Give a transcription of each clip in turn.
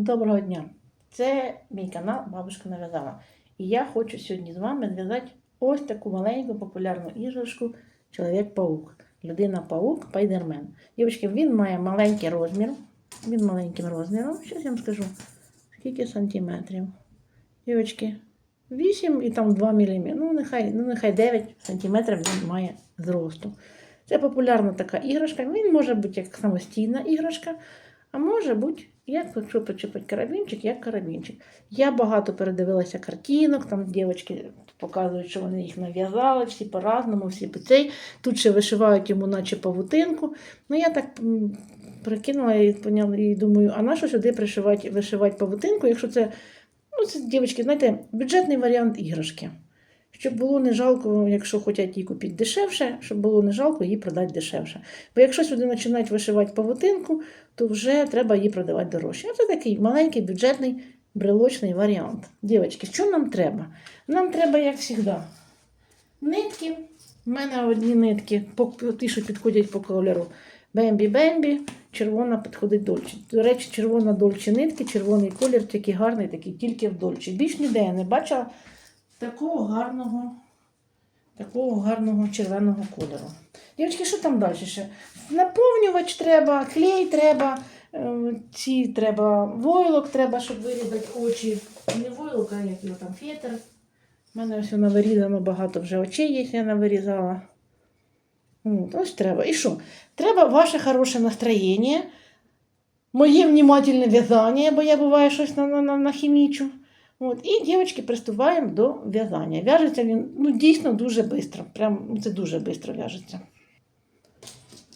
Доброго дня! Це мій канал Бабушка нав'язала. І я хочу сьогодні з вами зв'язати ось таку маленьку популярну іграшку Чоловік-паук. Людина-паук Пайдермен. Дівчатки, він має маленький розмір. Він маленьким розміром. Щось я вам скажу. Скільки сантиметрів? Дівчатки, 8 і там 2 мм. Ну, нехай, ну, нехай 9 сантиметрів він має зросту. Це популярна така іграшка. Він може бути як самостійна іграшка, а може бути, як якщо почепити карабінчик, як карабінчик. Я багато передивилася картинок, там дівчатки показують, що вони їх нав'язали, всі по-разному, всі по цей. Тут ще вишивають йому, наче павутинку. Ну, я так прикинула і поняла, і думаю, а на що сюди пришивати, вишивати павутинку, якщо це, ну, це, дівчатки, знаєте, бюджетний варіант іграшки. Щоб було не жалко, якщо хочуть її купити дешевше, щоб було не жалко її продати дешевше. Бо якщо сюди починають вишивати павутинку, то вже треба її продавати дорожче. Це такий маленький бюджетний брелочний варіант. Дівчатки, що нам треба? Нам треба, як завжди, нитки. У мене одні нитки, ті, що підходять по кольору. Бембі-бембі, червона підходить дольче. До речі, червона дольче нитки, червоний колір такий гарний, такий тільки в дольче. Більш ніде я не бачила такого гарного, такого гарного червоного кольору. Дівчатки, що там далі ще? Наповнювач треба, клей треба, е, ці треба, войлок треба, щоб вирізати очі. Не войлок, а як його там фетр. У мене ось воно вирізано багато вже очей, їх я навирізала. От, ось треба. І що? Треба ваше хороше настроєння, моє внимательне в'язання, бо я буває щось на, на, на, нахімічу. От, і дівчатки приступаємо до в'язання. В'яжеться він ну, дійсно дуже швидко. Прям ну, це дуже швидко в'яжеться.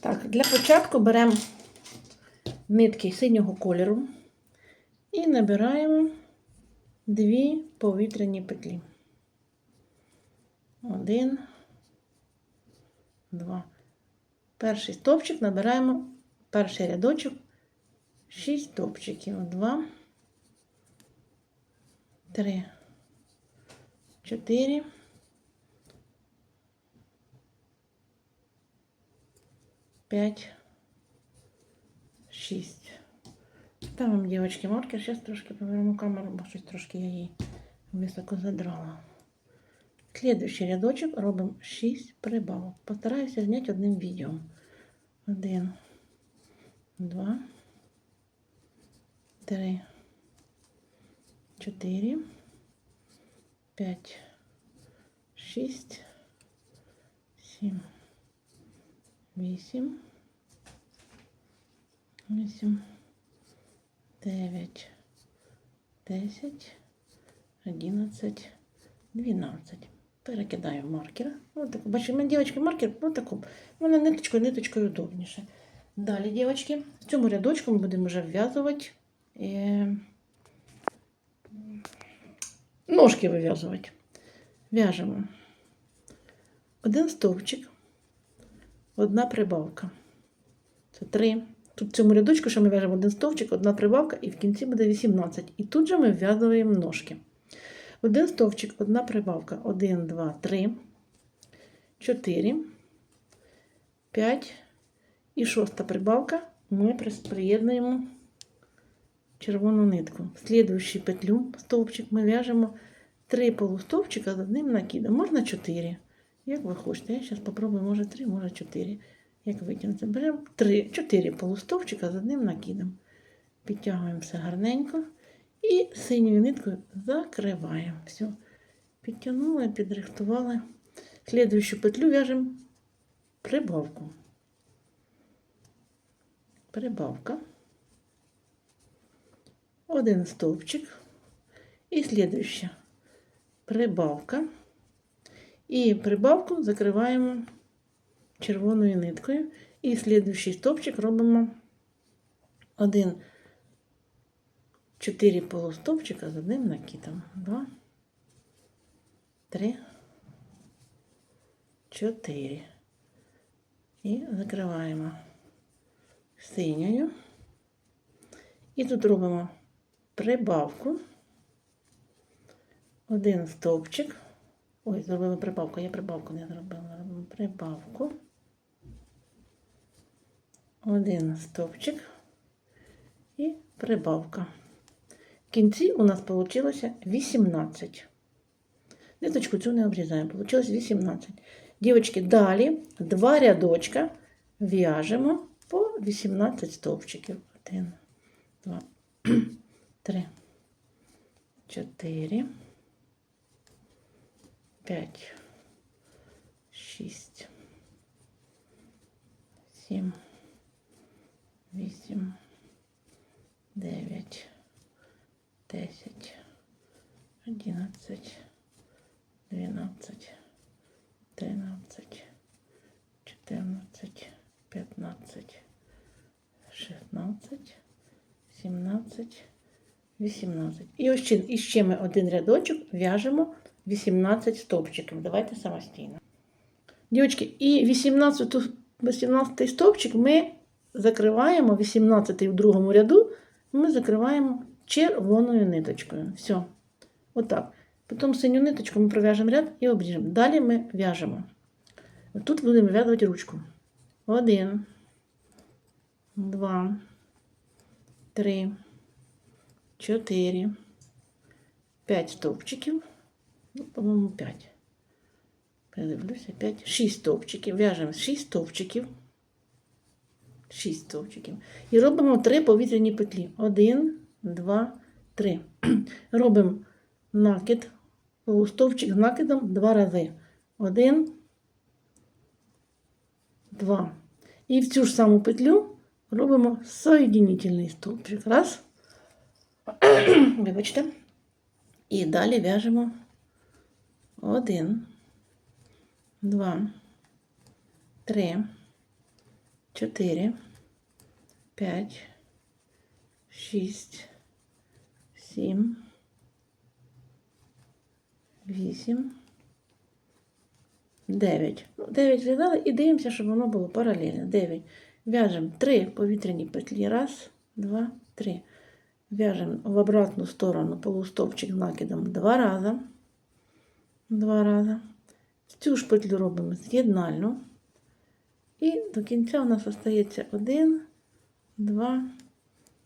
Так, для початку беремо нитки синього кольору і набираємо дві повітряні петлі. Один, два. Перший стовпчик набираємо перший рядочок, шість стовпчиків. Два, три, чотири. П'ять, шість. Ставимо, дівчатки, маркер. Зараз трошки поверну камеру, бо щось трошки я її високо задрала. Слідуючий рядочок робимо 6 прибавок. Постараюся зняти одним відео. Один, два, три, чотири, п'ять, шість, сім, вісім, вісім, дев'ять, десять, одинадцять, дванадцять. Перекидаю маркер. Ось так. Бачите, у мене, дівчатки, маркер ось таку. Мене ниточкою, ниточкою удобніше. Далі, дівчатки, в цьому рядочку ми будемо вже вв'язувати. Ножки вив'язувати. В'яжемо один стовпчик, одна прибавка. Це три. Тут в цьому рядочку, що ми в'яжемо один стовпчик, одна прибавка, і в кінці буде 18. І тут же ми вв'язуємо ножки. Один стовпчик, одна прибавка. 1, 2, 3, 4, 5 і шоста прибавка. Ми приєднуємо червону нитку. В слідуючу петлю стовпчик ми в'яжемо 3 полустовпчика з одним накидом. Можна 4. Як ви хочете. Я зараз спробую, може 3, може 4. Як витягнути. Беремо 3, 4 полустовпчика з одним накидом. Підтягуємо все гарненько. І синьою ниткою закриваємо. Все. Підтягнули, підрихтували. Слідуючу петлю в'яжемо прибавку. Прибавка. Один стовпчик. І слідуюча прибавка. І прибавку закриваємо червоною ниткою. І слідуючий стовпчик робимо один 4 полустовпчика з одним накидом. Два, три, чотири. І закриваємо синьою. І тут робимо прибавку. Один стовпчик. Ой, зробили прибавку, я прибавку не зробила. Прибавку. Один стовпчик і прибавка. В кінці у нас вийшло 18. Ниточку цю не обрізаємо, вийшло 18. Дівчатки, далі два рядочка в'яжемо по 18 стовпчиків. 1, 2, 3, 4, 5, 6, 7, 8, 9, 10, 11, 12, 13, 14, 15, 16, 17, 18. І ось і ще ми один рядочок в'яжемо 18 стовпчиків. Давайте самостійно. Дівчатки, і 18, 18 стовпчик ми закриваємо 18 в другому ряду, ми закриваємо червоною ниточкою. Все. Отак. Потім синю ниточку ми пров'яжемо ряд і обріжемо. Далі ми в'яжемо. Тут будемо в'язувати ручку. Один, два, три, чотири, п'ять стовпчиків. Ну, по-моєму, п'ять. Передивлюся, п'ять. Шість стовпчиків. В'яжемо шість стовпчиків. Шість стовпчиків. І робимо три повітряні петлі. Один, два, три. Робимо накид, стовпчик з накидом два рази. Один, два. І в цю ж саму петлю робимо соєдинительний стовпчик. Раз. Вибачте. І далі в'яжемо один, два, три, чотири, п'ять, шість, сім, вісім, дев'ять. Ну, дев'ять зв'язали і дивимося, щоб воно було паралельно. Дев'ять. В'яжемо три повітряні петлі. Раз, два, три. В'яжемо в обратну сторону полустовпчик з накидом два рази. Два рази. Цю ж петлю робимо з'єднальну. І до кінця у нас залишається один, два,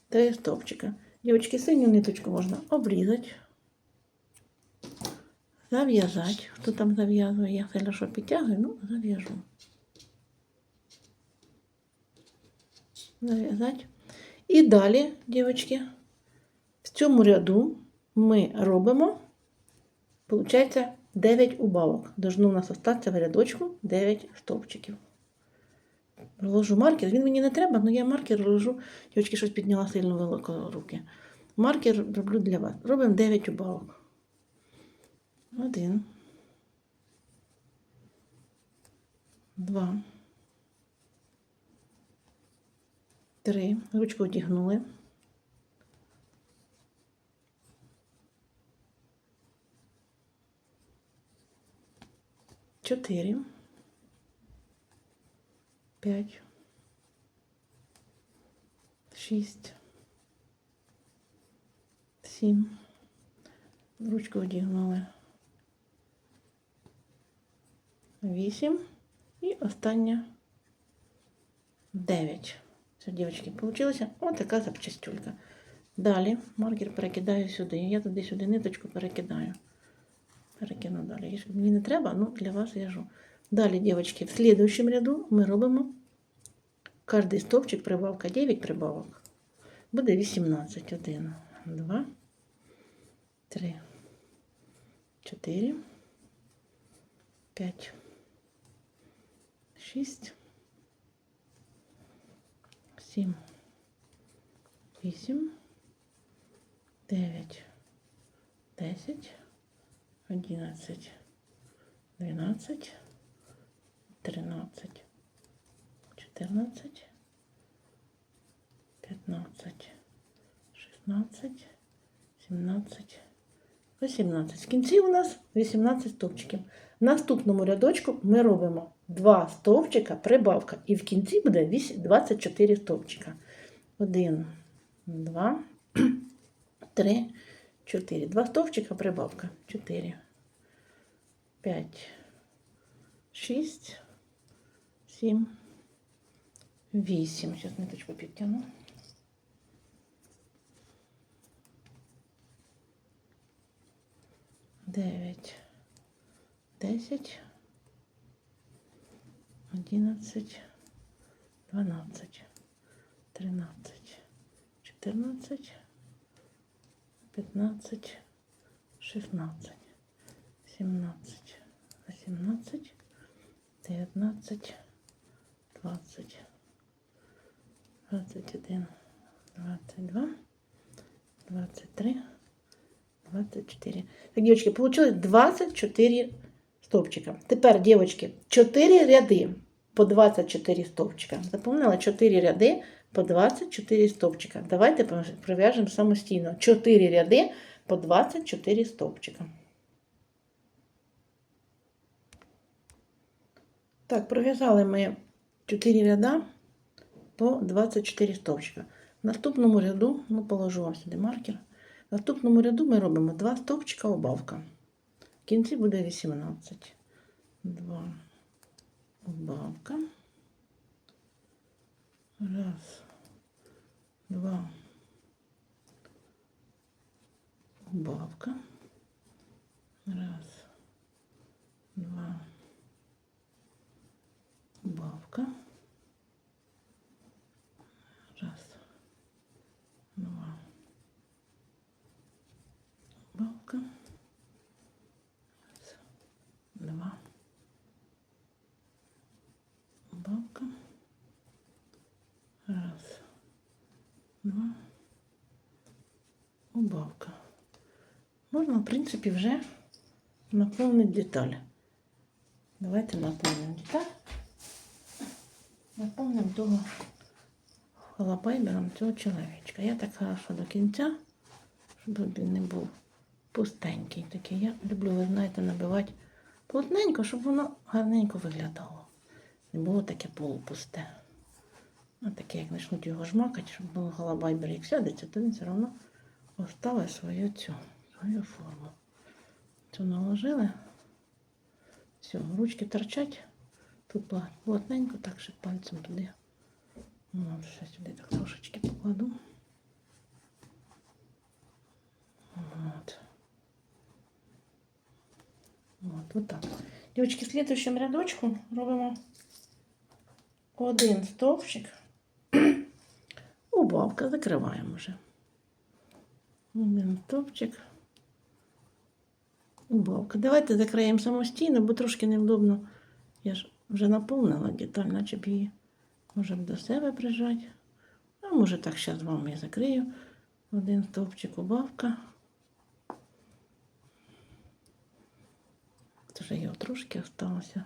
три стовпчика. Дівчатки, синю ниточку можна обрізати, зав'язати. Хто там зав'язує, я все що підтягую, ну, зав'яжу. Зав'язати. І далі, дівчатки, в цьому ряду ми робимо, виходить, 9 убавок. Должно у нас остатися в рядочку 9 стовпчиків. Ложу маркер. Він мені не треба, але я маркер ложу. Дівчатки щось підняла сильно велико руки. Маркер роблю для вас. Робимо 9 убавок. Один. Два. Три. Ручку одягнули. Чотири. П'ять. Шість. Сім. Ручку одягнули. Вісім. І остання дев'ять. Все, дівчатки, вийшла ось така запчастюлька. Далі маркер перекидаю сюди. Я туди сюди ниточку перекидаю. Перекину далі. Мені не треба, ну для вас в'яжу. Далі, дівчатки, в слідуючому ряду ми робимо кожний стовпчик прибавка 9 прибавок. Буде 18. 1, 2, 3, 4, 5, 6, 7, 8, 9, 10, 11, 12, 13, 14, 15, 16, 17, 18. В кінці у нас 18 стовпчиків. В наступному рядочку ми робимо 2 стовпчика, прибавка, і в кінці буде 8 24 стовпчика. 1, 2, 3, 4. 2 стовпчика, прибавка. 4, 5, 6, 7, 8. Зараз ниточку підтягну. дев'ять, десять, одинадцять, дванадцять, тринадцять, чотирнадцять, п'ятнадцять, шістнадцять, сімнадцять, вісімнадцять, дев'ятнадцять, двадцять, двадцять один, двадцять два, двадцять три. 24. Так, девочки, получилось 24 стовпчика. Тепер, девочки, 4 ряди по 24 стовпчика. Запомнила? 4 ряди по 24 стовпчика. Давайте прив'яжемо самостійно. 4 ряди по 24 стовпчика. Так, пров'язали ми 4 ряда по 24 стовпчика. В наступному ряду, ну, положу вам сюди маркер. В наступному ряду ми робимо 2 стовпчика убавка. В кінці буде 18. 2 убавка. Раз, два. Убавка. Раз, два. Убавка. Раз, два. Балка. Раз, два. Балка. Раз, два. Убавка. Можна, в принципі, вже наповнити деталь. Давайте наповнимо деталь. Наповнимо того холопайбером цього чоловічка. Я так хорошо до кінця, щоб він не був пустенький такий. Я люблю, ви знаєте, набивати плотненько, щоб воно гарненько виглядало. Не було таке полупусте. А таке, як почнуть його жмакати, щоб було голобайбер, як сядеться, то він все одно оставить свою цю, свою форму. Цю наложили. Все, ручки торчать. Тут плотненько, так ще пальцем туди. Ну, ще сюди так трошечки покладу. Вот. Вот, вот так. Девочки, в рядочку робимо один стовпчик. Убавка, закриваємо вже. Один стовпчик. Убавка. Давайте закриємо самостійно, бо трошки невдобно. Я ж вже наповнила деталь, наче б її може б до себе прижати. А може так зараз вам я закрию. Один стовпчик убавка. Вже його трошки осталося.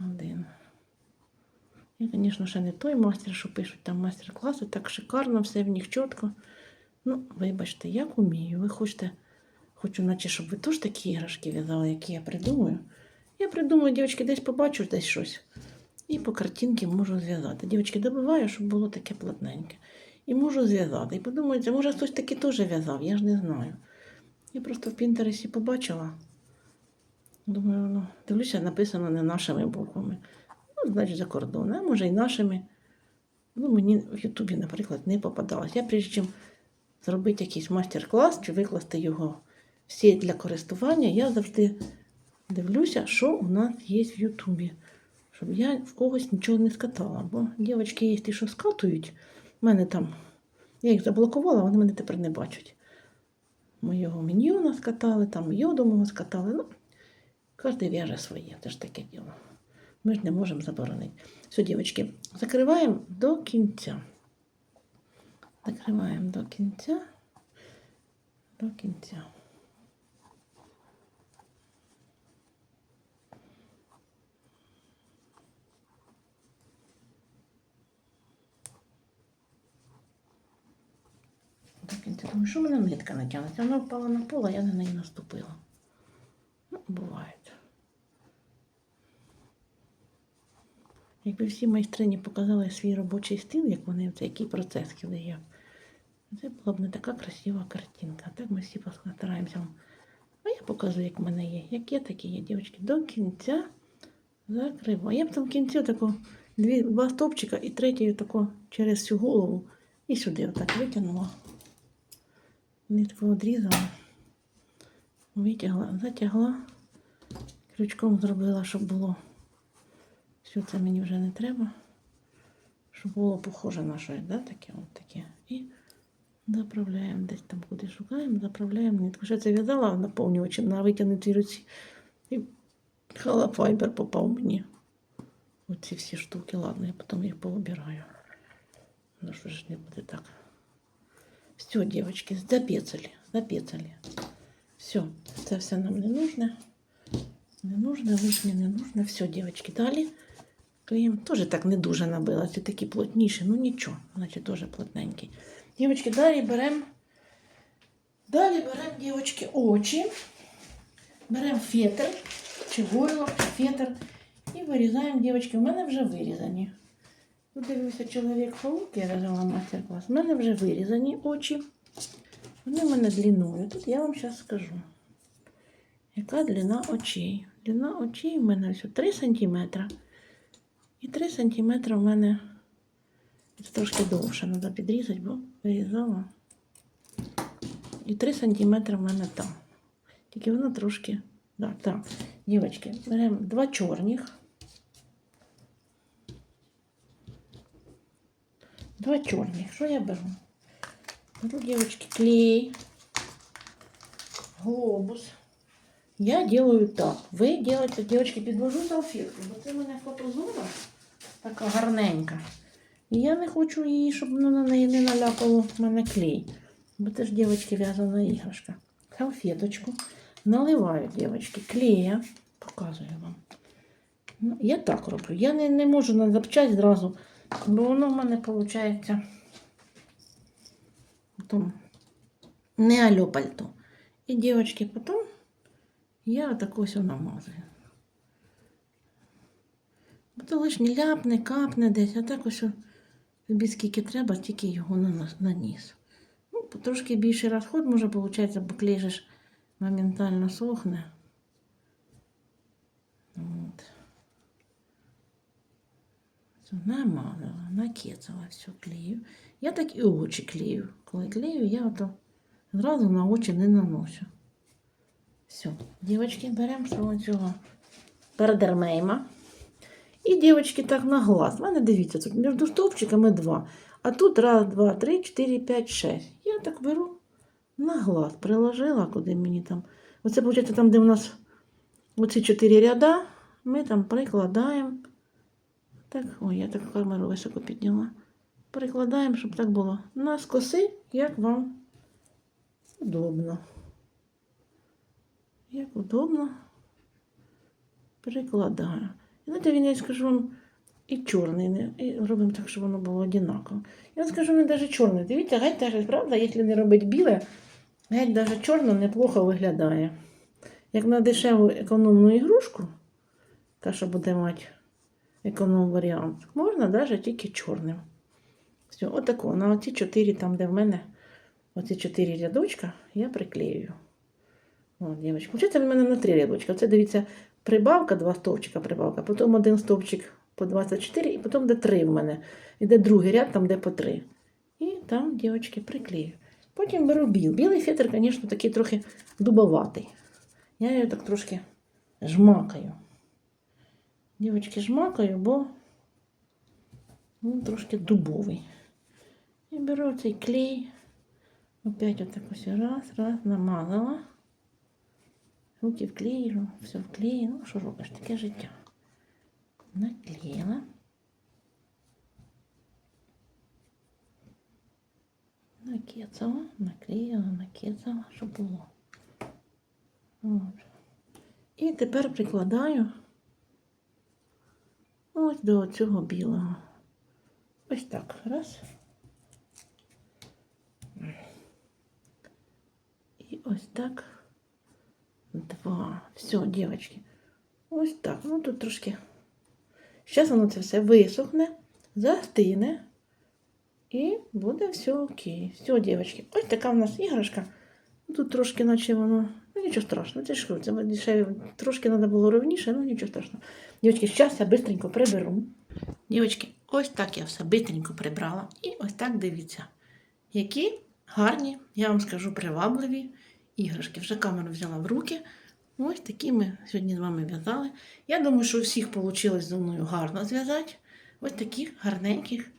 Один. І, звісно, ще не той мастер, що пишуть там майстер-класи, так шикарно, все в них чітко. Ну, вибачте, як умію. Ви хочете, хочу, наче, щоб ви теж такі іграшки в'язали, які я придумаю. Я придумаю, дівчатки, десь побачу десь щось. І по картинці можу зв'язати. Дівчатки, добиваю, щоб було таке плотненьке. І можу зв'язати. І подумаєте, може хтось таки теж в'язав, я ж не знаю. Я просто в Пінтересі побачила. Думаю, ну, дивлюся, написано не нашими буквами. Ну, значить, за кордон, а може і нашими. Ну, мені в Ютубі, наприклад, не попадалось. Я прежде чим зробити якийсь майстер-клас чи викласти його всі для користування, я завжди дивлюся, що у нас є в Ютубі. Щоб я в когось нічого не скатала. Бо дівчатки є ті, що скатують. У мене там, я їх заблокувала, вони мене тепер не бачать. Моєго міньйона скатали, там йоду мого скатали. Ну, Кожен в'яже своє, це ж таке діло. Ми ж не можемо заборонити. Все, дівчатки, закриваємо до кінця. Закриваємо до кінця. До кінця. До кінця. Думаю, що в мене нитка натягнеться? Вона впала на пол, а я на неї наступила. Ну, буває. Якби всі майстрині показали свій робочий стиль, як вони це який процес коли це була б не така красива картинка. Так ми всі постараємося. А я показую, як в мене є. Як є, такі є, дівчатки. До кінця закриваю. Я б там в кінці тако дві, два стопчика і третій тако через всю голову і сюди отак витягнула. Нитку відрізала. Витягла, затягла. Крючком зробила, щоб було. Все це мені вже не треба. Щоб було похоже на щось, да? таке, от таке. І заправляємо десь там, куди шукаємо, заправляємо нитку. Ще це наповнювачем на витягнутій руці. І халафайбер попав мені. Оці всі штуки, ладно, я потім їх поубираю. Ну що ж не буде так. Все, девочки, запецали, запецали. Все, це все нам не нужно. Не нужно, лишнє не нужно. Все, девочки, далі. Клеїм теж так не дуже набила. Це такі плотніші, ну нічого, значить теж плотненький. Дівчатки, далі беремо. Далі беремо, дівчатки, очі. Беремо фетр, чи горло, чи фетр. І вирізаємо, дівчатки, у мене вже вирізані. Тут чоловік паук, я в'язала мастер-клас. У мене вже вирізані очі. Вони в мене длиною. Тут я вам зараз скажу. Яка длина очей? Длина очей в мене ось 3 см. І 3 см в мене трошки довше треба підрізати, бо вирізала. І 3 см в мене там. Тільки воно трошки. Да, так. Дівчатки, беремо два чорних. Два чорних. Що я беру? Беру, девочки, клей, глобус. Я делаю так. Ви делаете, девочки, підвожу салфетку, бо це в мене фотозона така гарненька. І я не хочу її, щоб ну, на неї не наляпало в мене клей. Бо це ж, девочки, в'язана іграшка. Салфеточку. Наливаю, девочки, клея. Показую вам. Ну, я так роблю. Я не, не можу на запчасть зразу, бо воно в мене виходить. Не алло пальто. І, девочки, потім я отак ось намазую. Бо то лиш не ляпне, капне десь, а так ось тобі скільки треба, тільки його на-. Ну, трошки більший розход може, виходить, бо клей же моментально сохне. От. Все, намазала, накецала все клею. Я так і очі клею. Коли клею, я ото зразу на очі не наношу. Все, дівчатки, беремо свого цього пердермейма. І дівчатки так на глаз. У мене дивіться, тут між стовпчиками два. А тут раз, два, три, чотири, п'ять, шесть. Я так беру на глаз, приложила, куди мені там. Оце, виходить, там, де у нас оці чотири ряда, ми там прикладаємо. Так, ой, я так камеру високо підняла. Прикладаємо, щоб так було. На скоси, як вам удобно. Як удобно. Прикладаю. Знаєте, він, я скажу вам, і чорний, не- і робимо так, щоб воно було однаково. Я вам скажу, він навіть чорний. Дивіться, геть теж, правда, якщо не робити біле, геть навіть чорно неплохо виглядає. Як на дешеву економну ігрушку, та, що буде мати економ варіант, можна навіть тільки чорним. Все, отако. На оці чотири, там, де в мене оці чотири рядочка, я приклею. О, дівчатка. Получається в мене на три рядочка. Це дивіться, прибавка, два стовпчика прибавка, потім один стовпчик по 24, і потім де три в мене. Іде другий ряд, там де по три. І там, дівчатки, приклею. Потім беру біл. Білий фетр, звісно, такий трохи дубоватий. Я його так трошки жмакаю. Дівчатки, жмакаю, бо він трошки дубовий. І беру цей клей. Опять отак ось раз, раз, намазала. Руки вклеїла, все вклеїла. Ну, що робиш? Таке життя. Наклеїла. Накецала, наклеїла, накецала, щоб було. От. І тепер прикладаю ось до цього білого. Ось так. Раз. І ось так. Два. Все, дівчатки. Ось так. Ну тут трошки. Зараз воно це все висохне, застине. І буде все окей. Все, дівчатки. Ось така в нас іграшка. Тут трошки, наче воно. Ну нічого страшного, це ж це дешеві. Трошки треба було ровніше, ну нічого страшного. Дівчатки, зараз я швидко приберу. Дівчатки, ось так я все швидко прибрала. І ось так дивіться. Які гарні, я вам скажу, привабливі іграшки. Вже камеру взяла в руки. Ось такі ми сьогодні з вами в'язали. Я думаю, що у всіх вийшло зі мною гарно зв'язати. Ось таких гарненьких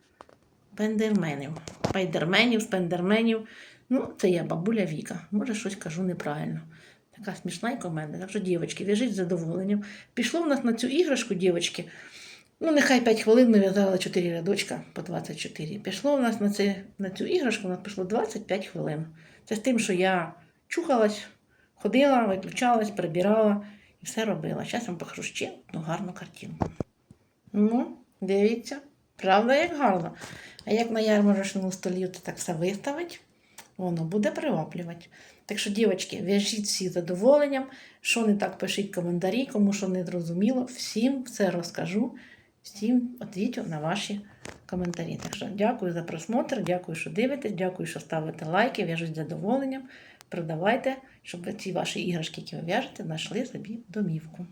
пендерменів. Пайдерменів, спендерменів. Ну, це я бабуля Віка. Може, щось кажу неправильно. Така смішненька в мене. Так що, дівчатки, в'яжіть з задоволенням. Пішло в нас на цю іграшку, дівчатки. Ну, нехай 5 хвилин ми в'язали 4 рядочка по 24. Пішло в нас на, це, на цю іграшку, у нас пішло 25 хвилин. Це з тим, що я чухалась, ходила, виключалась, прибирала і все робила. Зараз вам покажу ще одну гарну картинку. Ну, дивіться, правда, як гарно. А як на ярмарочному столі то так все виставить, воно буде приваблювати. Так що, дівчатки, в'яжіть всі задоволенням. Що не так, пишіть коментарі, кому що не зрозуміло. Всім все розкажу, всім відвічу на ваші коментарі. Так що дякую за просмотр, дякую, що дивитесь, дякую, що ставите лайки, в'яжуть задоволенням. Продавайте, щоб ці ваші іграшки, які ви в'яжете, знайшли собі домівку.